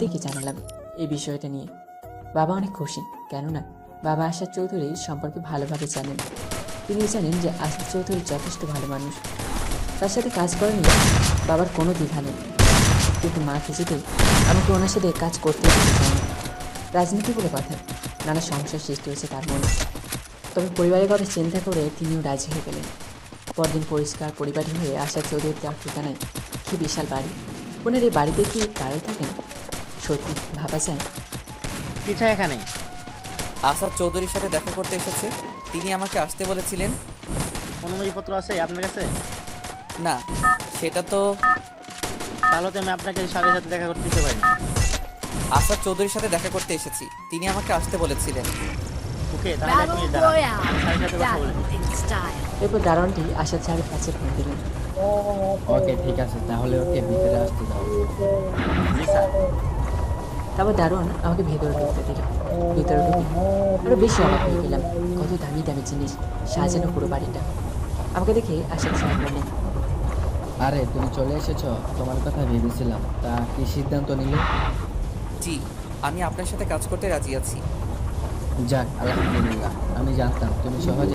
দেখে জানালাম? এই বিষয়টা নিয়ে। বাবা অনেক খুশি, কেননা বাবা আশাদ চৌধুরীর সম্পর্কে ভালোভাবে জানেন। তিনি জানেন যে আশাদ চৌধুরী যথেষ্ট ভালো মানুষ। তার সাথে কাজ করা নিয়ে বাবার কোনো দ্বিধা নেই। কিন্তু মা কিছুতেই আমাকে ওনার সাথে কাজ করতে চায় রাজনীতি বলে কথা, নানা সমস্যার সৃষ্টি হয়েছে তার মনে। তবে পরিবারের কথা চিন্তা করে তিনিও রাজি হয়ে গেলেন। পরদিন পরিষ্কার পরিবারী হয়ে আশা চৌধুরীর তার ঠিকানায় কি বিশাল বাড়ি। ওনার এই বাড়িতে কি তারাই থাকেন? সত্যি ভাবা যায় কিছু এখানে। আসাদ চৌধুরীর সাথে দেখা করতে এসেছে। তিনি আমাকে আসতে বলেছিলেন। অনুমতিপত্র আছে আপনার কাছে? না সেটা তো তাহলে তো আমি আপনাকে স্যারের সাথে দেখা করতে দিতে পারি। আসাদ চৌধুরীর সাথে দেখা করতে এসেছি। তিনি আমাকে আসতে বলেছিলেন। ওকে তাহলে মিনিট দাঁড়ান. সাথে কথা style. এরপর দারোয়ানটি আশাদ সাহেবের কাছে ফোন দিলেন। ওকে ঠিক আছে। তাহলে ওকে ভিতরে আসতে দাও। তারপর দারোয়ান আমাকে ভেতরে ঢুকতে দিল। ভেতরে ঢুকে আরও বেশি অবাক হয়ে গেলাম। কত দামি দামি জিনিস সাজানো পুরো বাড়িটা। আমাকে দেখে সাহেব বললেন আরে তুমি চলে এসেছ। তোমার কথা ভেবেছিলাম। তা কি সিদ্ধান্ত নিলে? জি আমি আপনার সাথে কাজ করতে রাজি আছি। যাক আলহামদুলিল্লাহ আমি জানতাম তুমি সহজে